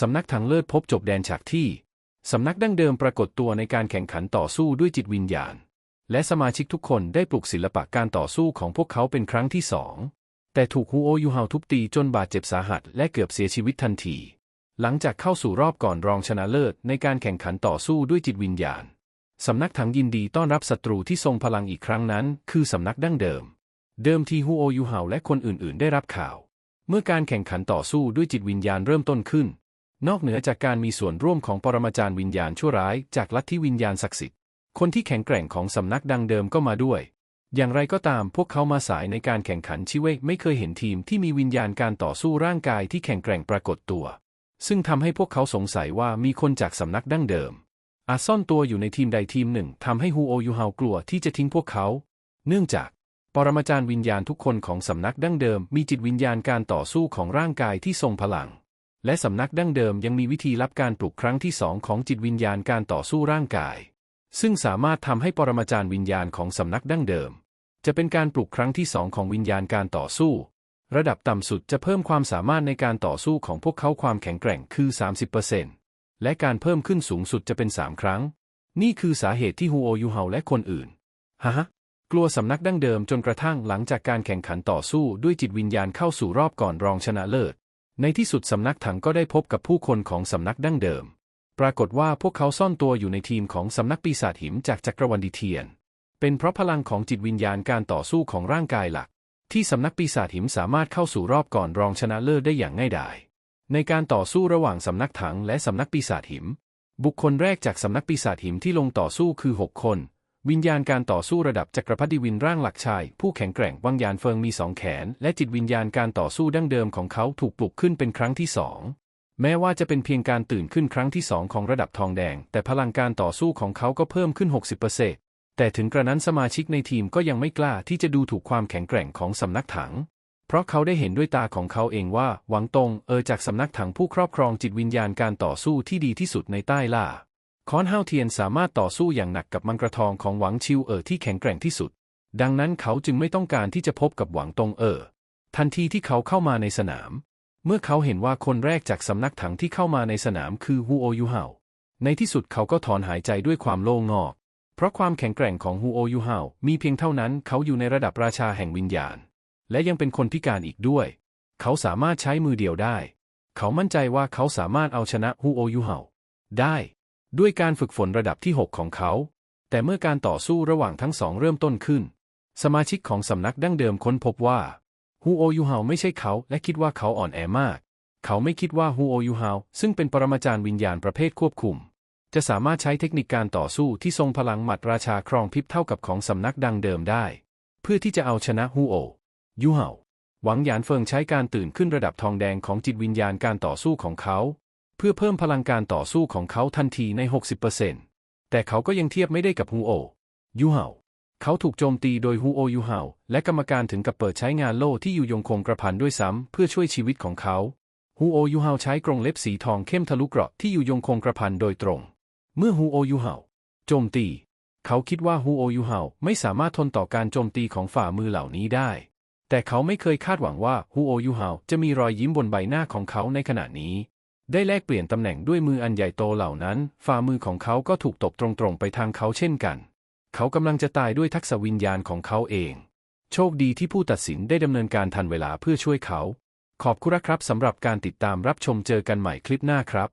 สำนักทางเลิศพบจบแดนฉากที่ สำนักดั้งเดิมปรากฏตัวในการแข่งขันต่อสู้ด้วยจิตวิญญาณ และสมาชิกทุกคนได้ปลุกศิลปะการต่อสู้ของพวกเขาเป็นครั้งที่สองแต่ถูกฮูโอยูฮาวทุบตีจนบาดเจ็บสาหัสและเกือบเสียชีวิตทันที หลังจากเข้าสู่รอบก่อนรองชนะเลิศในการแข่งขันต่อสู้ด้วยจิตวิญญาณ สำนักถังยินดีต้อนรับศัตรูที่ทรงพลังอีกครั้งนั้น คือสำนักดั้งเดิม เดิมทีฮูโอยูฮาวและคนอื่น ๆ ได้รับข่าว เมื่อการแข่งขันต่อสู้ด้วยจิตวิญญาณเริ่มต้นขึ้น นอกเหนือจากการมีส่วนร่วมของปรมาจารย์วิญญาณชั่วร้ายจากลัทธิวิญญาณศักดิ์สิทธิ์ คนที่แข็งแกร่งของสำนักดังเดิมก็มาด้วย อย่างไรก็ตามพวกเขามาสายในการแข่งขันชิเวกไม่เคยเห็นทีมที่มีวิญญาณการต่อสู้ร่างกายที่แข็งแกร่งปรากฏตัว ซึ่งทำให้พวกเขาสงสัยว่ามีคนจากสำนักดั้งเดิม อาจซ่อนตัวอยู่ในทีมใดทีมหนึ่งทำให้ฮูโอยูฮาวกลัวที่จะทิ้งพวกเขา เนื่องจากปรมาจารย์วิญญาณทุกคนของสำนักดั้งเดิมมีจิตวิญญาณการต่อสู้ของร่างกายที่ทรงพลัง และสำนักดั้งเดิมยังมีวิธีลับการปลุกครั้งที่สองของจิตวิญญาณการต่อสู้ร่างกาย ซึ่งสามารถทำให้ปรมาจารย์วิญญาณของสำนักดั้งเดิม จะเป็นการปลุกครั้งที่สองของวิญญาณการต่อสู้ ระดับต่ำสุดจะเพิ่มความสามารถในการต่อสู้ของพวกเขาความแข็งแกร่งคือ 30%และการเพิ่มขึ้นสูงสุดจะเป็น 3 ครั้ง นี่คือสาเหตุที่ฮูโอยูเฮาและคนอื่นฮะกลัวสำนักดั้งเดิมจนกระทั่งหลังจากการแข่งขันต่อสู้ด้วยจิตวิญญาณเข้าสู่รอบก่อนรองชนะเลิศ ในที่สุดสำนักถังก็ได้พบกับผู้คนของสำนักดั้งเดิม ปรากฏว่าพวกเขาซ่อนตัวอยู่ในทีมของสำนักปีศาจหิมจากจักรวรรดิเทียน เป็นเพราะพลังของจิตวิญญาณการต่อสู้ของร่างกายหลัก ที่สำนักปีศาจหิมสามารถเข้าสู่รอบก่อนรองชนะเลิศได้อย่างง่ายดาย ในการต่อสู้ระหว่างสำนักถังและสำนักปีศาจหิม บุคคลแรกจากสำนักปีศาจหิมที่ลงต่อสู้คือ 6 คน วิญญาณการต่อสู้ระดับจักรพรรดิวินร่างหลักชาย ผู้แข็งแกร่งวังยานเฟิงมีสองแขน และจิตวิญญาณการต่อสู้ดั้งเดิมของเขาถูกปลุกขึ้นเป็นครั้งที่สองแม้ว่าจะเป็นเพียงการตื่นขึ้นครั้งที่สองของระดับทองแดง แต่พลังการต่อสู้ของเขาก็เพิ่มขึ้น 60%แต่ถึงกระนั้นสมาชิกในทีมก็ยังไม่กล้าที่จะดูถูกความแข็งแกร่งของสำนักถัง เพราะเขาได้เห็นด้วยตาของเขาเองว่าหวังตงเออจากสำนักถังผู้ครอบครองจิตวิญญาณการต่อสู้ที่ดีที่สุดในใต้ล่า คอนเฮาเทียนสามารถต่อสู้อย่างหนักกับมังกรทองของหวังชิวเอ๋อที่แข็งแกร่งที่สุด ดังนั้นเขาจึงไม่ต้องการที่จะพบกับหวังตงเอ๋อทันทีที่เขาเข้ามาในสนาม เมื่อเขาเห็นว่าคนแรกจากสำนักถังที่เข้ามาในสนามคือฮูโอยูเฮาในที่สุดเขาก็ถอนหายใจด้วยความโล่งงอก เพราะความแข็งแกร่งของฮูโอยูเฮามีเพียงเท่านั้นเขาอยู่ในระดับราชาแห่งวิญญาณ และยังเป็นคนพิการอีกด้วย เขาสามารถใช้มือเดียวได้ เขามั่นใจว่าเขาสามารถเอาชนะฮูโอยูเฮาได้ ด้วยการฝึกฝนระดับที่ 6 ของเขา แต่เมื่อการต่อสู้ระหว่างทั้งสองเริ่มต้นขึ้น สมาชิกของสำนักดั้งเดิมค้นพบว่าฮูโอยูเฮาไม่ใช่เขาและคิดว่าเขาอ่อนแอมาก เขาไม่คิดว่าฮูโอยูเฮาซึ่งเป็นปรมาจารย์วิญญาณประเภทควบคุม จะสามารถใช้เทคนิคการต่อสู้ที่ทรงพลังหมัดราชาครองพิบเท่ากับของสำนักดังเดิมได้ เพื่อที่จะเอาชนะฮูโอยูเฮาหวังหยานเฟิงใช้การตื่นขึ้นระดับทองแดงของจิตวิญญาณการต่อสู้ของเขา เพื่อเพิ่มพลังการต่อสู้ของเขาทันทีใน 60%แต่เขาก็ยังเทียบไม่ได้กับฮูโอยูเฮาเขาถูกโจมตีโดยฮูโอยูเฮาและกรรมการถึงกับเปิดใช้งานโล่ที่อยู่ยงคงกระพันด้วยซ้ำเพื่อช่วยชีวิตของเขาฮูโอยูเฮาใช้กรงเล็บสีทองเข้มทะลุเกราะที่อยู่ยงคงกระพันโดยตรง เมื่อฮูโอยูเฮาโจมตี เขาคิดว่าฮูโอยูเฮาไม่สามารถทนต่อการโจมตีของฝ่ามือเหล่านี้ได้ แต่เขาไม่เคยคาดหวังว่าฮูโอยูเฮาจะมีรอยยิ้มบนใบหน้าของเขาในขณะนี้ ได้แลกเปลี่ยนตำแหน่งด้วยมืออันใหญ่โตเหล่านั้น ฝ่ามือของเขาก็ถูกตบตรงๆไปทางเขาเช่นกัน เขากำลังจะตายด้วยทักษะวิญญาณของเขาเอง โชคดีที่ผู้ตัดสินได้ดำเนินการทันเวลาเพื่อช่วยเขา ขอบคุณครับสำหรับการติดตามรับชมเจอกันใหม่คลิปหน้าครับ